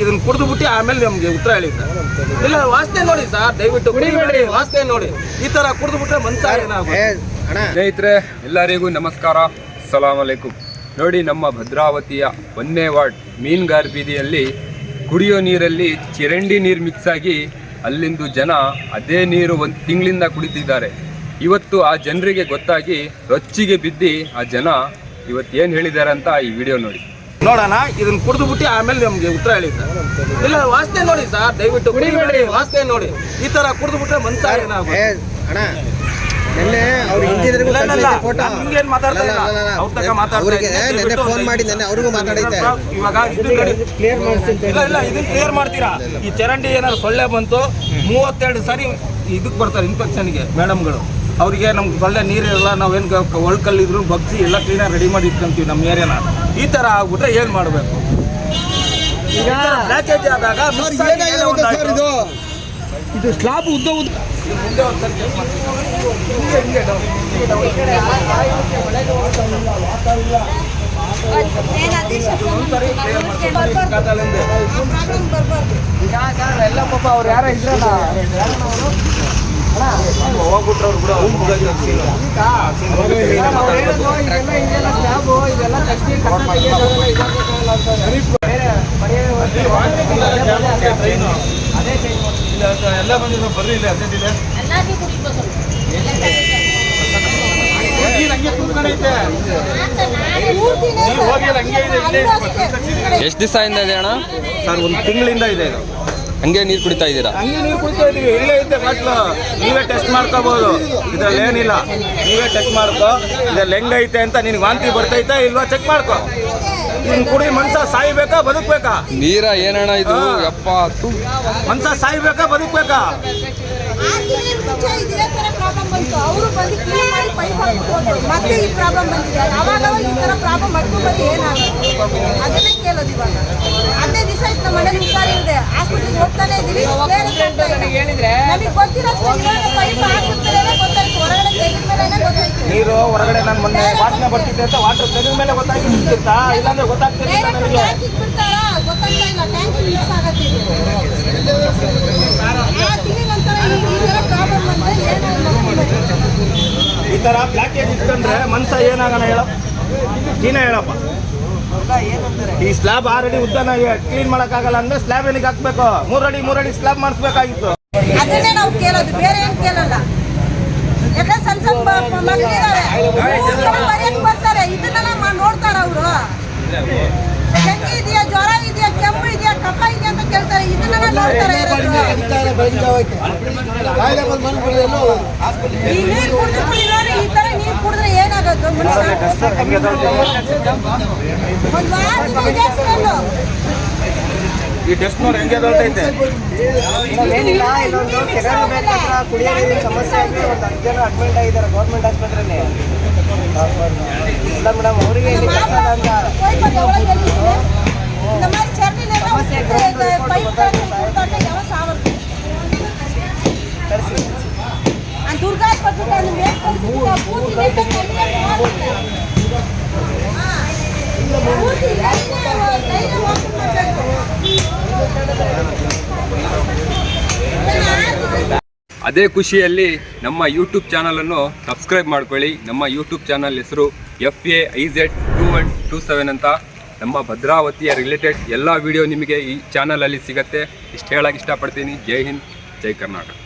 ಇದನ್ನ ಕುಡಿದು ಬಿಟ್ಟು ಆಮೇಲೆ ನಮಗೆ ಉತ್ತರ ಹೇಳಿ ಸರ್ ಇಲ್ಲ ವಾಸನೆ ನೋಡಿ ಸರ್ ದಯವಿಟ್ಟು ಕುಡಿಬೇಡಿ ವಾಸನೆ ನೋಡಿ. ಈ ತರ ಕುಡಿದು ಬಿಟ್ರೆ ಮನ್ಸ ಏನಾಗುತ್ತೆ? ಸ್ನೇಹಿತರೆ ಎಲ್ಲರಿಗೂ ನಮಸ್ಕಾರ. ಸಲಾಮ್ ಅಲೈಕುಂ ನೋಡಿ ನಮ್ಮ ಭದ್ರಾವತಿಯ ಒಂದನೇ ವಾರ್ಡ್ ಮೀನುಗಾರ ಬೀದಿಯಲ್ಲಿ ಕುಡಿಯೋ ನೀರಲ್ಲಿ ಚರಂಡಿ ನೀರು ಮಿಕ್ಸ್ ಆಗಿ ಅಲ್ಲಿಂದು ಜನ ಅದೇ ನೀರು ಒಂದು ತಿಂಗಳಿಂದ ಕುಡಿತಿದ್ದಾರೆ. ಇವತ್ತು ಆ ಜನರಿಗೆ ಗೊತ್ತಾಗಿ ರೊಚ್ಚಿಗೆ ಬಿದ್ದು ಆ ಜನ ಇವತ್ತು ಏನು ಹೇಳಿದ್ದಾರೆ ಅಂತ ಈ ವಿಡಿಯೋ ನೋಡಿ. ನೋಡೋಣ ಇದನ್ನ ಕುಡಿದು ಬಿಟ್ಟು ಆಮೇಲೆ ನಮ್ಗೆ ಉತ್ತರ ಹೇಳಿ ಸರ್. ಇಲ್ಲ ವಾಸನೆ ನೋಡಿ ಸರ್ ದಯವಿಟ್ಟು ಕುಡಿಬೇಡಿ ವಾಸನೆ ನೋಡಿ. ಈ ತರ ಕುಡಿದು ಬಿಟ್ರೆ ನಾವು ಕ್ಲಿಯರ್ ಮಾಡಿಸ್ತೀನಿ ಇಲ್ಲ ಇಲ್ಲ ಇದನ್ನ ಕ್ಲಿಯರ್ ಮಾಡ್ತೀರಾ? ಈ ಚರಂಡಿ ಏನಾದ್ರು ಸೊಳ್ಳೆ ಬಂತು ಮೂವತ್ತೆರಡು ಸಾರಿ ಇದಕ್ಕೆ ಬರ್ತಾರೆ ಇನ್ಫೆಕ್ಷನ್ಗೆ ಮೇಡಮ್ಗಳು. ಅವರಿಗೆ ನಮ್ಗೆ ಸೊಳ್ಳೆ ನೀರಿರಲ್ಲ ನಾವೇನು ಒಳ್ಕಲ್ಲಿದ್ರು ಬಗ್ಸಿ ಎಲ್ಲ ಕ್ಲೀನಾಗಿ ರೆಡಿ ಮಾಡಿ ಇಟ್ಕೊಂತೀವಿ ನಮ್ಮ ಏರಿಯಾನ. ಈ ತರ ಆಗ್ಬಿಟ್ರೆ ಏನು ಮಾಡಬೇಕು? ಈಗ ಪ್ಯಾಕೇಜ್ ಆದಾಗ ಒಂದು ಸರ್ ಇದು. ಇದು ಸ್ಲಾಬ್ ಉದ್ದ ಉದ್ದ ಮುಂದೆ ಒಂದು. ಹಿಂಗೆ ಹಿಂಗೆ ಖಾತಾಲಿಂದ. ಹೋಗ್ಬಿಟ್ರು ಅವ್ರು ಮುಗ್ದೋಯ್ತು scene. ಇಲ್ಲ, ಎಲ್ಲ ಇಂದ ಎಷ್ಟು ಇದೆ ಅಣ್ಣ ಸರ್ ಒಂದು ತಿಂಗಳಿಂದ ಇದೆ ಇದು ಹಂಗೆ ನೀರು ಕುಡಿತಾ ಇದ್ದೀರಾ? ಹಂಗೆ ನೀರು ಕುಡಿತಾ ಇದೀವಿ ಇಲ್ಲೇ ಇದ್ದೆ ಬಾಟ್ಲು ನೀವೇ ಟೆಸ್ಟ್ ಮಾಡ್ಕೋಬೋದು. ಇದ್ರಲ್ಲಿ ಏನಿಲ್ಲ ನೀವೇ ಟೆಸ್ಟ್ ಮಾಡ್ಕೋ. ಇದ್ರಲ್ಲಿ ಹೆಂಗೈತೆ ಅಂತ ನಿನ್ಗೆ ವಾಂತಿ ಬರ್ತೈತಾ ಇಲ್ವಾ ಚೆಕ್ ಮಾಡ್ಕೋ. ನಿನ್ ಕುಡಿ ಮನ್ಸ ಸಾಯ್ಬೇಕಾ ಬದುಕ್ಬೇಕಾ? ನೀರ ಏನಣ್ಣ ಇದು. ಯಪ್ಪ ತು ಮನ್ಸ ಸಾಯ್ಬೇಕಾ ಬದುಕ್ಬೇಕಾ? ಮತ್ತೆ ಈ ಪ್ರಾಬ್ಲಮ್ ಬಂದಿದೆ. ಅವಾಗ ಅವಾಗ ಈ ತರ ಪ್ರಾಬ್ಲಮ್ ಮಾಡ್ಕೊಂಡ್ಬಂದು ಏನಾಗುತ್ತೆ? ಅದನ್ನೇ ಕೇಳೋದು ಇವಾಗ. ಹೋಗ್ತಾನೆ ಇದೀವಿ. ಹೇಳಿದ್ರೆ? ನಮಗೆ ಗೊತ್ತಿರೋದು ಇವಾಗ ಪೈಪ್ ಹಾಕಿರ್ತಾರೆ ಗೊತ್ತಾಯ್ತು. ಹೊರಗಡೆ ಗೊತ್ತಾಯ್ತು. ನೀರು ಹೊರಗಡೆ ನಾನು ಮೊನ್ನೆ ವಾಸನೆ ಬರ್ತಿದ್ದೆ ಅಂತ ವಾಟರ್ ತೆಗೆದ ಮೇಲೆ ಗೊತ್ತಾಗಿರ್ತಿತ್ತಾ ಇಲ್ಲಾಂದ್ರೆ ಗೊತ್ತಾಗ್ತಿರ್ಲಿಲ್ಲ ನನಗೆ. ಗೊತ್ತಾಗ್ತಾ ಇಲ್ಲ. ಟ್ಯಾಂಕ್ ಮಿಕ್ಸ್ ಆ ಈ ಈ ಥರ ಪ್ರಾಬ್ಲಮ್ ಬಂದ್ರೆ ಏನು ಈ ತರ ಪ್ಯಾಕೇಜ್ ಇಟ್ಕೊಂಡ್ರೆ ಮನ್ಸ ಏನಾಗಣ ಹೇಳ ನೀನೇ ಹೇಳಪ್ಪ. ಈ ಸ್ಲ್ಯಾಬ್ ಆಲ್ರೆಡಿ ಉದ್ದನ ಕ್ಲೀನ್ ಮಾಡಕ್ಕಾಗಲ್ಲ ಅಂದ್ರೆ ಸ್ಲ್ಯಾಬ್ ಎಲ್ಲಿಗೆ ಹಾಕ್ಬೇಕು? ಮೂರಡಿ ಮೂರಡಿ ಸ್ಲ್ಯಾಬ್ ಮಾಡಿಸ್ಬೇಕಾಗಿತ್ತು. ಅದನ್ನೇ ನಾವು ಕೇಳೋದು ಬೇರೆ ಏನ್ ಕೇಳಲ್ಲ. ಯಾಕಂದ್ರೆ ಸಣ್ಣ ಸಣ್ಣ ಮ- ಮ- ಮಕ್ಳಿದಾವೆ ಮೂರ್ ಸಲ ಬರೆಯಕ್ ಬರ್ತಾರೆ ಇದನ್ನೆಲ್ಲ ನೋಡ್ತಾರ ಅವರು. ಕೆಮ್ಮು ಇದೆಯಾ? ಜ್ವರ ಇದೆಯಾ? ಕೆಮ್ಮು ಇದೆಯಾ? ಕಫ ಇದೆಯಾ ಅಂತ ಕೇಳ್ತಾರೆ. ಇದನ್ನೆಲ್ಲ ನೋಡ್ತಾರೆ ಈ ನೀರು ಕುಡಿದು ಕುಡಿದ್ರೆ ಈ ತರ ನೀರು ಕುಡಿದ್ರೆ ಈ ಡಸ್ಟ್ ನೋಡಿ ಹೆಂಗೆ ಅದೊಳ್ತೈತೆ ಏನಿಲ್ಲ ಇಲ್ಲೊಂದು ಕೆರೆಯಲ್ಲಿ ಕುಡಿಯೋ ಸಮಸ್ಯೆ ಆಗಿ ಒಂದು ಹತ್ತು ಜನ ಅಡ್ಮಿಟ್ ಆಗಿದ್ದಾರೆ ಗೌರ್ಮೆಂಟ್ ಆಸ್ಪತ್ರೆಯಲ್ಲಿ ಇಲ್ಲ ಮೇಡಮ್ ಅವರಿಗೆ ಇಲ್ಲಿ ಕೆಲಸ ಅಂತ. ಸಮಸ್ಯೆ ತರಿಸಿ ದುರ್ಗಾ ಅದೇ ಖುಷಿಯಲ್ಲಿ ನಮ್ಮ ಯೂಟ್ಯೂಬ್ ಚಾನಲನ್ನು ಸಬ್ಸ್ಕ್ರೈಬ್ ಮಾಡ್ಕೊಳ್ಳಿ. ನಮ್ಮ ಯೂಟ್ಯೂಬ್ ಚಾನಲ್ ಹೆಸರು F A I Z two one two seven ಅಂತ. ನಮ್ಮ ಭದ್ರಾವತಿಯ ರಿಲೇಟೆಡ್ ಎಲ್ಲ ವಿಡಿಯೋ ನಿಮಗೆ ಈ ಚಾನಲಲ್ಲಿ ಸಿಗತ್ತೆ. ಇಷ್ಟು ಹೇಳಕ್ಕೆ ಇಷ್ಟಪಡ್ತೀನಿ. ಜೈ ಹಿಂದ್, ಜೈ ಕರ್ನಾಟಕ.